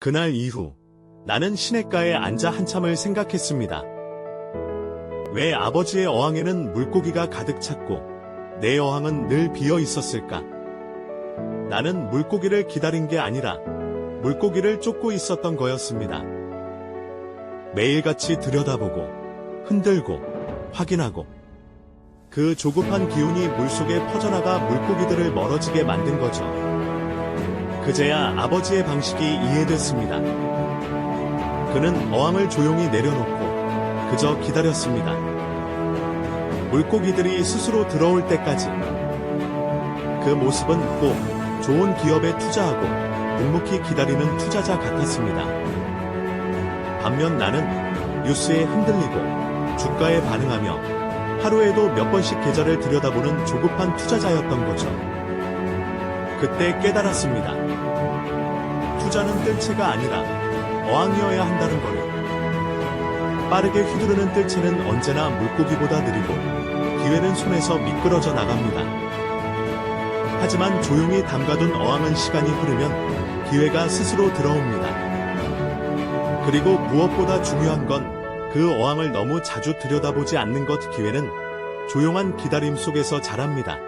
그날 이후 나는 시냇가에 앉아 한참을 생각했습니다. 왜 아버지의 어항에는 물고기가 가득 찼고 내 어항은 늘 비어 있었을까? 나는 물고기를 기다린 게 아니라 물고기를 쫓고 있었던 거였습니다. 매일같이 들여다보고 흔들고 확인하고 그 조급한 기운이 물속에 퍼져나가 물고기들을 멀어지게 만든 거죠. 그제야 아버지의 방식이 이해됐습니다. 그는 어항을 조용히 내려놓고 그저 기다렸습니다. 물고기들이 스스로 들어올 때까지 그 모습은 꼭 좋은 기업에 투자하고 묵묵히 기다리는 투자자 같았습니다. 반면 나는 뉴스에 흔들리고 주가에 반응하며 하루에도 몇 번씩 계좌를 들여다보는 조급한 투자자였던 거죠. 그때 깨달았습니다. 투자는 뜰채가 아니라 어항이어야 한다는 거를. 빠르게 휘두르는 뜰채는 언제나 물고기보다 느리고 기회는 손에서 미끄러져 나갑니다. 하지만 조용히 담가둔 어항은 시간이 흐르면 기회가 스스로 들어옵니다. 그리고 무엇보다 중요한 건 그 어항을 너무 자주 들여다보지 않는 것 기회는 조용한 기다림 속에서 자랍니다.